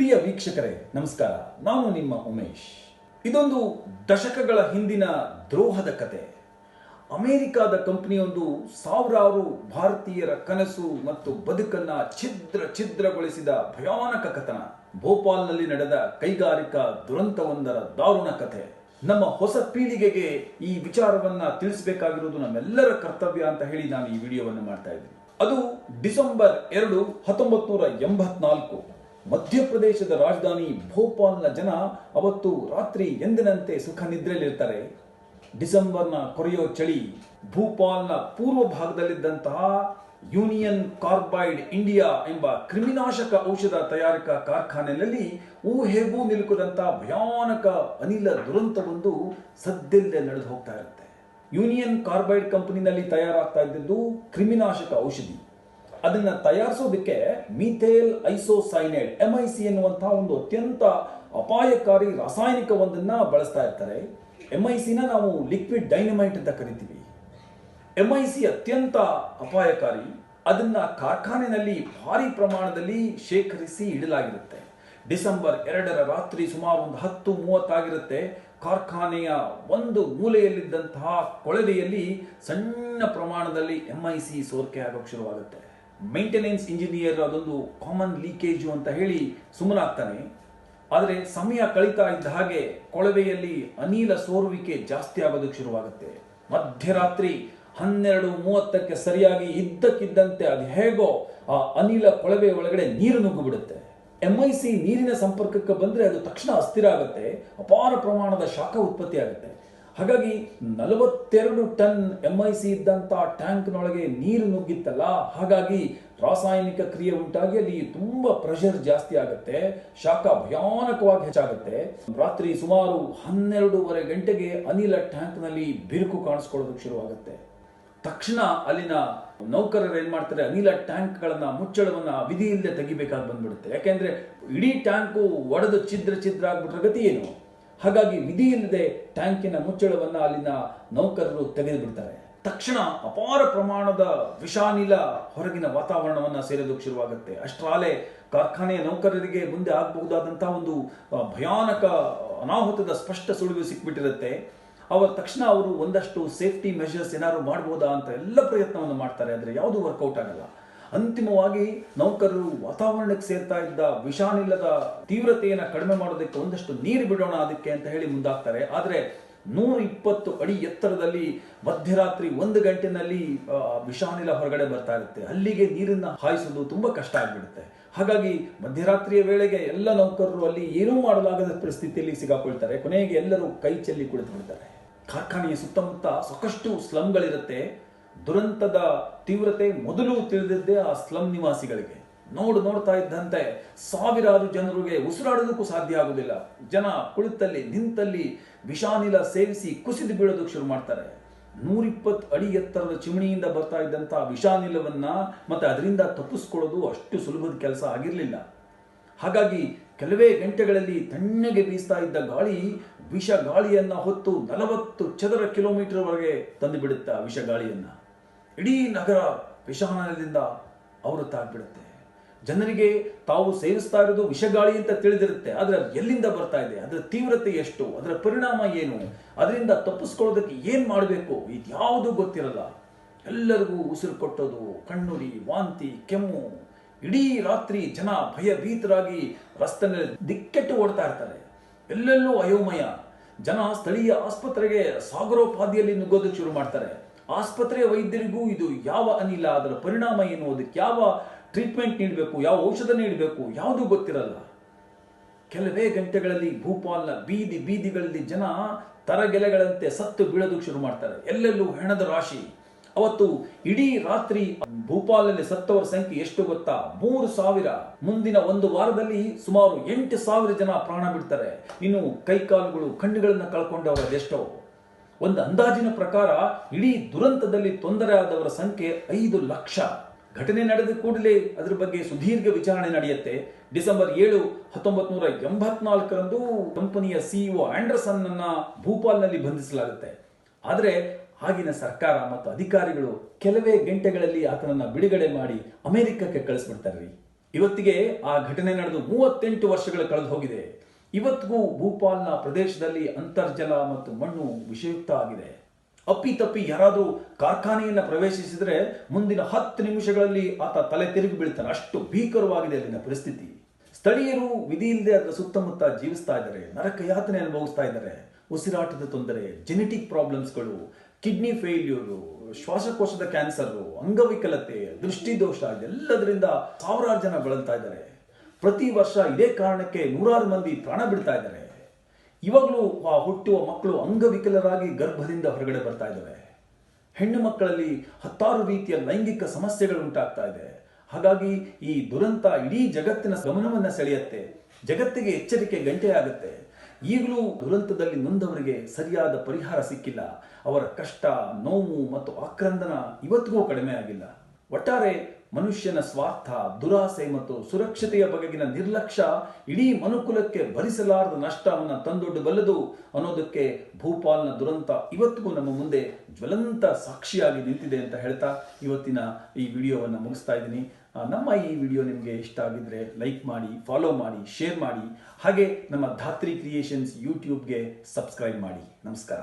ಪ್ರಿಯ ವೀಕ್ಷಕರೇ, ನಮಸ್ಕಾರ. ನಾನು ನಿಮ್ಮ ಉಮೇಶ್. ಇದೊಂದು ದಶಕಗಳ ಹಿಂದಿನ ದ್ರೋಹದ ಕತೆ. ಅಮೆರಿಕಾದ ಕಂಪನಿಯೊಂದು ಸಾವಿರಾರು ಭಾರತೀಯರ ಕನಸು ಮತ್ತು ಬದುಕನ್ನ ಛಿದ್ರ ಛಿದ್ರಗೊಳಿಸಿದ ಭಯಾನಕ ಕಥನ. ಭೋಪಾಲ್ನಲ್ಲಿ ನಡೆದ ಕೈಗಾರಿಕಾ ದುರಂತವೊಂದರ ದಾರುಣ ಕಥೆ ನಮ್ಮ ಹೊಸ ಪೀಳಿಗೆಗೆ ಈ ವಿಚಾರವನ್ನ ತಿಳಿಸಬೇಕಾಗಿರುವುದು ನಮ್ಮೆಲ್ಲರ ಕರ್ತವ್ಯ ಅಂತ ಹೇಳಿ ನಾನು ಈ ವಿಡಿಯೋವನ್ನು ಮಾಡ್ತಾ ಇದ್ದೀನಿ. ಅದು ಡಿಸೆಂಬರ್ ಎರಡು ಹತ್ತೊಂಬತ್ತು ನೂರ ಎಂಬತ್ನಾಲ್ಕು. ಮಧ್ಯಪ್ರದೇಶದ ರಾಜಧಾನಿ ಭೋಪಾಲ್ನ ಜನ ಅವತ್ತು ರಾತ್ರಿ ಎಂದಿನಂತೆ ಸುಖ ನಿದ್ರೆಯಲ್ಲಿರ್ತಾರೆ. ಡಿಸೆಂಬರ್ನ ಕೊರೆಯೋ ಚಳಿ, ಭೂಪಾಲ್ನ ಪೂರ್ವ ಭಾಗದಲ್ಲಿದ್ದಂತಹ ಯೂನಿಯನ್ ಕಾರ್ಬೈಡ್ ಇಂಡಿಯಾ ಎಂಬ ಕ್ರಿಮಿನಾಶಕ ಔಷಧ ತಯಾರಿಕಾ ಕಾರ್ಖಾನೆಯಲ್ಲಿ ಊಹೆಗೂ ನಿಲುಕದಂತಹ ಭಯಾನಕ ಅನಿಲ ದುರಂತವೊಂದು ಸದ್ದಿಲ್ಲದೆ ನಡೆದು ಹೋಗ್ತಾ ಇರುತ್ತೆ. ಯೂನಿಯನ್ ಕಾರ್ಬೈಡ್ ಕಂಪನಿನಲ್ಲಿ ತಯಾರಾಗ್ತಾ ಇದ್ದದ್ದು ಕ್ರಿಮಿನಾಶಕ ಔಷಧಿ. ಅದನ್ನ ತಯಾರಿಸೋದಕ್ಕೆ ಮಿಥೇಲ್ ಐಸೋಸೈನೈಡ್ ಸಿ ಎನ್ನುವಂತಹ ಒಂದು ಅತ್ಯಂತ ಅಪಾಯಕಾರಿ ರಾಸಾಯನಿಕ ಒಂದನ್ನ ಬಳಸ್ತಾ ಇರ್ತಾರೆ. ಎಂ ಐ ಸಿನ ನಾವು ಲಿಕ್ವಿಡ್ ಡೈನಮೈಟ್ ಅಂತ ಕರಿತೀವಿ. ಸಿ ಅತ್ಯಂತ ಅಪಾಯಕಾರಿ. ಅದನ್ನ ಕಾರ್ಖಾನೆಯಲ್ಲಿ ಭಾರಿ ಪ್ರಮಾಣದಲ್ಲಿ ಶೇಖರಿಸಿ ಇಡಲಾಗಿರುತ್ತೆ. ಡಿಸೆಂಬರ್ ಎರಡರ ರಾತ್ರಿ ಸುಮಾರು ಒಂದು ಹತ್ತು ಮೂವತ್ತಾಗಿರುತ್ತೆ ಕಾರ್ಖಾನೆಯ ಒಂದು ಮೂಲೆಯಲ್ಲಿದ್ದಂತಹ ಕೊಳವೆಯಲ್ಲಿ ಸಣ್ಣ ಪ್ರಮಾಣದಲ್ಲಿ ಎಂ ಐ ಸಿ ಸೋರಿಕೆ ಆಗೋಕೆ ಶುರುವಾಗುತ್ತೆ. ಮೇಂಟೆನೆನ್ಸ್ ಇಂಜಿನಿಯರ್ ಅದೊಂದು ಕಾಮನ್ ಲೀಕೇಜು ಅಂತ ಹೇಳಿ ಸುಮ್ಮನಾಗ್ತಾನೆ. ಆದರೆ ಸಮಯ ಕಳೀತಾ ಇದ್ದ ಹಾಗೆ ಕೊಳವೆಯಲ್ಲಿ ಅನಿಲ ಸೋರುವಿಕೆ ಜಾಸ್ತಿ ಆಗೋದಕ್ಕೆ ಶುರುವಾಗುತ್ತೆ. ಮಧ್ಯರಾತ್ರಿ ಹನ್ನೆರಡು ಮೂವತ್ತಕ್ಕೆ ಸರಿಯಾಗಿ ಇದ್ದಕ್ಕಿದ್ದಂತೆ ಅದು ಹೇಗೋ ಆ ಅನಿಲ ಕೊಳವೆ ಒಳಗಡೆ ನೀರು ನುಗ್ಗು ಐ ಸಿ ನೀರಿನ ಸಂಪರ್ಕಕ್ಕೆ ಬಂದರೆ ಅದು ತಕ್ಷಣ ಅಸ್ಥಿರ ಆಗುತ್ತೆ. ಅಪಾರ ಪ್ರಮಾಣದ ಶಾಖ ಉತ್ಪತ್ತಿ ಆಗುತ್ತೆ ಹಾಗಾಗಿ ನಲವತ್ತೆರಡು ಟನ್ ಎಂ ಐ ಸಿ ಇದ್ದಂಥ ಟ್ಯಾಂಕ್ನೊಳಗೆ ನೀರು ನುಗ್ಗಿತ್ತಲ್ಲ? ಹಾಗಾಗಿ ರಾಸಾಯನಿಕ ಕ್ರಿಯೆ ಉಂಟಾಗಿ ಅಲ್ಲಿ ತುಂಬ ಪ್ರೆಷರ್ ಜಾಸ್ತಿ ಆಗುತ್ತೆ, ಶಾಖ ಭಯಾನಕವಾಗಿ ಹೆಚ್ಚಾಗುತ್ತೆ. ರಾತ್ರಿ ಸುಮಾರು ಹನ್ನೆರಡೂವರೆ ಗಂಟೆಗೆ ಅನಿಲ ಟ್ಯಾಂಕ್ನಲ್ಲಿ ಬಿರುಕು ಕಾಣಿಸ್ಕೊಳ್ಳೋದಕ್ಕೆ ಶುರುವಾಗುತ್ತೆ. ತಕ್ಷಣ ಅಲ್ಲಿನ ನೌಕರರು ಏನ್ ಮಾಡ್ತಾರೆ, ಅನಿಲ ಟ್ಯಾಂಕ್ಗಳನ್ನ, ಮುಚ್ಚಳವನ್ನ ವಿಧಿ ಇಲ್ಲದೆ ತೆಗಿಬೇಕಾಗಿ ಬಂದ್ಬಿಡುತ್ತೆ. ಯಾಕೆಂದ್ರೆ ಇಡೀ ಟ್ಯಾಂಕು ಒಡೆದು ಛಿದ್ರ ಛಿದ್ರ ಆಗ್ಬಿಟ್ರೆ ಗತಿ ಏನು? ಹಾಗಾಗಿ ವಿಧಿ ಇಲ್ಲದೆ ಟ್ಯಾಂಕಿನ ಮುಚ್ಚಳವನ್ನ ಅಲ್ಲಿನ ನೌಕರರು ತೆಗೆದುಬಿಡ್ತಾರೆ. ತಕ್ಷಣ ಅಪಾರ ಪ್ರಮಾಣದ ವಿಷಾನಿಲ ಹೊರಗಿನ ವಾತಾವರಣವನ್ನ ಸೇರೋದಕ್ಕೆ ಶುರುವಾಗುತ್ತೆ. ಅಷ್ಟರಾಲೆ ಕಾರ್ಖಾನೆಯ ನೌಕರರಿಗೆ ಮುಂದೆ ಆಗಬಹುದಾದಂತಹ ಒಂದು ಭಯಾನಕ, ಅನಾಹುತದ ಸ್ಪಷ್ಟ ಸುಳಿವು ಸಿಕ್ಬಿಟ್ಟಿರುತ್ತೆ. ಅವರ ತಕ್ಷಣ ಅವರು ಒಂದಷ್ಟು ಸೇಫ್ಟಿ ಮೆಷರ್ಸ್ ಏನಾದ್ರು ಮಾಡ್ಬೋದಾ ಅಂತ ಎಲ್ಲ ಪ್ರಯತ್ನವನ್ನು ಮಾಡ್ತಾರೆ. ಆದರೆ ಯಾವುದು ವರ್ಕೌಟ್ ಆಗಲ್ಲ. ಅಂತಿಮವಾಗಿ ನೌಕರರು ವಾತಾವರಣಕ್ಕೆ ಸೇರ್ತಾ ಇದ್ದ ವಿಷಾನಿಲ್ಲದ ತೀವ್ರತೆಯನ್ನು ಕಡಿಮೆ ಮಾಡೋದಕ್ಕೆ ಒಂದಷ್ಟು ನೀರು ಬಿಡೋಣ ಅದಕ್ಕೆ ಅಂತ ಹೇಳಿ ಮುಂದಾಗ್ತಾರೆ. ಆದರೆ ನೂರ ಇಪ್ಪತ್ತು ಅಡಿ ಎತ್ತರದಲ್ಲಿ ಮಧ್ಯರಾತ್ರಿ ಒಂದು ಗಂಟೆನಲ್ಲಿ ವಿಷಾನಿಲ ಹೊರಗಡೆ ಬರ್ತಾ ಇರುತ್ತೆ. ಅಲ್ಲಿಗೆ ನೀರನ್ನು ಹಾಯಿಸೋದು ತುಂಬ ಕಷ್ಟ ಆಗಿಬಿಡುತ್ತೆ. ಹಾಗಾಗಿ ಮಧ್ಯರಾತ್ರಿಯ ವೇಳೆಗೆ ಎಲ್ಲ ನೌಕರರು ಅಲ್ಲಿ ಏನೂ ಮಾಡಲಾಗದ ಪರಿಸ್ಥಿತಿಯಲ್ಲಿ ಸಿಗಾಕೊಳ್ತಾರೆ. ಕೊನೆಗೆ ಎಲ್ಲರೂ ಕೈ ಚೆಲ್ಲಿ ಕುಳಿತು ಬಿಡ್ತಾರೆ ಕಾರ್ಖಾನೆಯ ಸುತ್ತಮುತ್ತ ಸಾಕಷ್ಟು ಸ್ಲಮ್ಗಳಿರುತ್ತೆ. ದುರಂತದ ತೀವ್ರತೆ ಮೊದಲು ತಿಳಿದಿದ್ದೇ ಆ ಸ್ಲಂ ನಿವಾಸಿಗಳಿಗೆ. ನೋಡು, ನೋಡ್ತಾ ಇದ್ದಂತೆ ಸಾವಿರಾರು ಜನರಿಗೆ ಉಸಿರಾಡೋದಕ್ಕೂ ಸಾಧ್ಯ ಆಗುದಿಲ್ಲ. ಜನ ಕುಳಿತಲ್ಲಿ, ನಿಂತಲ್ಲಿ ವಿಷಾನಿಲ ಸೇವಿಸಿ ಕುಸಿದು ಬೀಳೋದಕ್ಕೆ ಶುರು ಮಾಡ್ತಾರೆ. ನೂರಿಪ್ಪತ್ತು ಅಡಿ ಎತ್ತರದ ಚಿಮಣಿಯಿಂದ ಬರ್ತಾ ಇದ್ದಂಥ ವಿಷಾನಿಲವನ್ನ ಮತ್ತೆ ಅದರಿಂದ ತಪ್ಪಿಸ್ಕೊಳ್ಳೋದು ಅಷ್ಟು ಸುಲಭದ ಕೆಲಸ ಆಗಿರಲಿಲ್ಲ. ಹಾಗಾಗಿ ಕೆಲವೇ ಗಂಟೆಗಳಲ್ಲಿ ತಣ್ಣಗೆ ಬೀಸ್ತಾ ಇದ್ದ ಗಾಳಿ ವಿಷ ಗಾಳಿಯನ್ನ ಹೊತ್ತು ನಲವತ್ತು ಚದರ ಕಿಲೋಮೀಟರ್ ವರೆಗೆ ತಂದು ಬಿಡುತ್ತೆ ವಿಷ ಗಾಳಿಯನ್ನ. ಇಡೀ ನಗರ ವಿಷಾನದಿಂದ ಆವೃತ್ತಾಗ್ಬಿಡುತ್ತೆ ಜನರಿಗೆ ತಾವು ಸೇವಿಸ್ತಾ ಇರೋದು ವಿಷಗಾಳಿ ಅಂತ ತಿಳಿದಿರುತ್ತೆ. ಆದ್ರೆ ಅದು ಎಲ್ಲಿಂದ ಬರ್ತಾ ಇದೆ? ಅದರ ತೀವ್ರತೆ ಎಷ್ಟು? ಅದರ ಪರಿಣಾಮ ಏನು? ಅದರಿಂದ ತಪ್ಪಿಸ್ಕೊಳ್ಳೋದಕ್ಕೆ ಏನು ಮಾಡಬೇಕು? ಇದ್ಯಾವುದೂ ಗೊತ್ತಿರಲ್ಲ. ಎಲ್ಲರಿಗೂ ಉಸಿರು ಕೊಟ್ಟೋದು, ಕಣ್ಣುರಿ, ವಾಂತಿ, ಕೆಮ್ಮು. ಇಡೀ ರಾತ್ರಿ ಜನ ಭಯಭೀತರಾಗಿ ರಸ್ತೆ ದಿಕ್ಕೆಟ್ಟು ಓಡ್ತಾ ಇರ್ತಾರೆ. ಎಲ್ಲೆಲ್ಲೂ ಅಯೋಮಯ. ಜನ ಸ್ಥಳೀಯ ಆಸ್ಪತ್ರೆಗೆ ಸಾಗರೋಪಾದಿಯಲ್ಲಿ ನುಗ್ಗೋದಕ್ಕೆ ಶುರು ಮಾಡ್ತಾರೆ. ಆಸ್ಪತ್ರೆಯ ವೈದ್ಯರಿಗೂ ಇದು ಯಾವ ಅನಿಲ, ಅದರ ಪರಿಣಾಮ ಏನು, ಅದಕ್ಕೆ ಯಾವ ಟ್ರೀಟ್ಮೆಂಟ್ ನೀಡಬೇಕು, ಯಾವ ಔಷಧ ನೀಡಬೇಕು, ಯಾವುದೂ ಗೊತ್ತಿರಲ್ಲ. ಕೆಲವೇ ಗಂಟೆಗಳಲ್ಲಿ ಭೂಪಾಲ್ನ ಬೀದಿ ಬೀದಿಗಳಲ್ಲಿ ಜನ ತರಗೆಲೆಗಳಂತೆ ಸತ್ತು ಬೀಳೋದು ಶುರು ಮಾಡ್ತಾರೆ. ಎಲ್ಲೆಲ್ಲೂ ಹೆಣದ ರಾಶಿ. ಅವತ್ತು ಇಡೀ ರಾತ್ರಿ ಭೂಪಾಲಲ್ಲಿ ಸತ್ತವರ ಸಂಖ್ಯೆ ಎಷ್ಟು ಗೊತ್ತಾ? ಮೂರು ಸಾವಿರ. ಮುಂದಿನ ಒಂದು ವಾರದಲ್ಲಿ ಸುಮಾರು ಎಂಟು ಸಾವಿರ ಜನ ಪ್ರಾಣ ಬಿಡ್ತಾರೆ. ಇನ್ನು ಕೈಕಾಲುಗಳು, ಕಣ್ಣುಗಳನ್ನು ಕಳ್ಕೊಂಡವರ ಎಷ್ಟೋ ಒಂದು ಅಂದಾಜಿನ ಪ್ರಕಾರ ಇಡೀ ದುರಂತದಲ್ಲಿ ತೊಂದರೆ ಆದವರ ಸಂಖ್ಯೆ ಐದು ಲಕ್ಷ. ಘಟನೆ ನಡೆದ ಕೂಡಲೇ ಅದರ ಬಗ್ಗೆ ಸುದೀರ್ಘ ವಿಚಾರಣೆ ನಡೆಯುತ್ತೆ. ಡಿಸೆಂಬರ್ ಏಳು ಹತ್ತೊಂಬತ್ ನೂರ ಎಂಬತ್ನಾಲ್ಕರಂದು ಕಂಪನಿಯ ಸಿಇಒ ಆಂಡರ್ಸನ್ ಅನ್ನ ಭೂಪಾಲ್ನಲ್ಲಿ ಬಂಧಿಸಲಾಗುತ್ತೆ. ಆದರೆ ಆಗಿನ ಸರ್ಕಾರ ಮತ್ತು ಅಧಿಕಾರಿಗಳು ಕೆಲವೇ ಗಂಟೆಗಳಲ್ಲಿ ಆತನನ್ನ ಬಿಡುಗಡೆ ಮಾಡಿ ಅಮೆರಿಕಕ್ಕೆ ಕಳಿಸ್ಬಿಡ್ತಾರೆ ಇವತ್ತಿಗೆ ಆ ಘಟನೆ ನಡೆದು ಮೂವತ್ತೆಂಟು ವರ್ಷಗಳು ಕಳೆದು ಹೋಗಿದೆ. ಇವತ್ತಿಗೂ ಭೂಪಾಲ್ನ ಪ್ರದೇಶದಲ್ಲಿ ಅಂತರ್ಜಲ ಮತ್ತು ಮಣ್ಣು ವಿಷಯುಕ್ತ ಆಗಿದೆ ಅಪ್ಪಿತಪ್ಪಿ ಯಾರಾದರೂ ಕಾರ್ಖಾನೆಯನ್ನು ಪ್ರವೇಶಿಸಿದರೆ ಮುಂದಿನ ಹತ್ತು ನಿಮಿಷಗಳಲ್ಲಿ ಆತ ತಲೆ ತಿರುಗಿ ಬೀಳ್ತಾನೆ. ಅಷ್ಟು ಭೀಕರವಾಗಿದೆ ಅಲ್ಲಿನ ಪರಿಸ್ಥಿತಿ. ಸ್ಥಳೀಯರು ವಿಧಿ ಇಲ್ಲದೆ ಅದರ ಸುತ್ತಮುತ್ತ ಜೀವಿಸ್ತಾ ಇದ್ದಾರೆ. ನರಕ ಯಾತನೆ ಅನುಭವಿಸ್ತಾ ಇದ್ದಾರೆ. ಉಸಿರಾಟದ ತೊಂದರೆ ಜೆನೆಟಿಕ್ ಪ್ರಾಬ್ಲಮ್ಸ್ಗಳು ಕಿಡ್ನಿ ಫೇಲ್ಯೂರು ಶ್ವಾಸಕೋಶದ ಕ್ಯಾನ್ಸರ್ ಅಂಗವಿಕಲತೆ, ದೃಷ್ಟಿದೋಷ ಎಲ್ಲದರಿಂದ ಸಾವಿರಾರು ಜನ ಬಳಲ್ತಾ ಇದ್ದಾರೆ. ಪ್ರತಿ ವರ್ಷ ಇದೇ ಕಾರಣಕ್ಕೆ ನೂರಾರು ಮಂದಿ ಪ್ರಾಣ ಬಿಡ್ತಾ ಇದ್ದಾರೆ. ಇವಾಗಲೂ ಆ ಹುಟ್ಟುವ ಮಕ್ಕಳು ಅಂಗವಿಕಲರಾಗಿ ಗರ್ಭದಿಂದ ಹೊರಗಡೆ ಬರ್ತಾ ಇದ್ದಾವೆ. ಹೆಣ್ಣು ಮಕ್ಕಳಲ್ಲಿ ಹತ್ತಾರು ರೀತಿಯ ಲೈಂಗಿಕ ಸಮಸ್ಯೆಗಳು ಉಂಟಾಗ್ತಾ ಇದೆ. ಹಾಗಾಗಿ ಈ ದುರಂತ ಇಡೀ ಜಗತ್ತಿನ ಗಮನವನ್ನು ಸೆಳೆಯುತ್ತೆ. ಜಗತ್ತಿಗೆ ಎಚ್ಚರಿಕೆ ಗಂಟೆಯಾಗುತ್ತೆ. ಈಗಲೂ ದುರಂತದಲ್ಲಿ ನೊಂದವರಿಗೆ ಸರಿಯಾದ ಪರಿಹಾರ ಸಿಕ್ಕಿಲ್ಲ. ಅವರ ಕಷ್ಟ, ನೋವು ಮತ್ತು ಆಕ್ರಂದನ ಇವತ್ತಿಗೂ ಕಡಿಮೆ ಆಗಿಲ್ಲ ಒಟ್ಟಾರೆ ಮನುಷ್ಯನ ಸ್ವಾರ್ಥ, ದುರಾಸೆ ಮತ್ತು ಸುರಕ್ಷತೆಯ ಬಗೆಗಿನ ನಿರ್ಲಕ್ಷ್ಯ ಇಡೀ ಮನುಕುಲಕ್ಕೆ ಭರಿಸಲಾರದ ನಷ್ಟವನ್ನು ತಂದೊಡ್ಡು ಬಲ್ಲದು ಅನ್ನೋದಕ್ಕೆ ಭೂಪಾಲ್ನ ದುರಂತ ಇವತ್ತಿಗೂ ನಮ್ಮ ಮುಂದೆ ಜ್ವಲಂತ ಸಾಕ್ಷಿಯಾಗಿ ನಿಂತಿದೆ ಅಂತ ಹೇಳ್ತಾ ಇವತ್ತಿನ ಈ ವಿಡಿಯೋವನ್ನು ಮುಗಿಸ್ತಾ ಇದ್ದೀನಿ. ನಮ್ಮ ಈ ವಿಡಿಯೋ ನಿಮಗೆ ಇಷ್ಟ ಆಗಿದ್ರೆ ಲೈಕ್ ಮಾಡಿ, ಫಾಲೋ ಮಾಡಿ, ಶೇರ್ ಮಾಡಿ, ಹಾಗೆ ನಮ್ಮ ಧಾತ್ರಿ ಕ್ರಿಯೇಷನ್ಸ್ ಯೂಟ್ಯೂಬ್ಗೆ ಸಬ್ಸ್ಕ್ರೈಬ್ ಮಾಡಿ. ನಮಸ್ಕಾರ.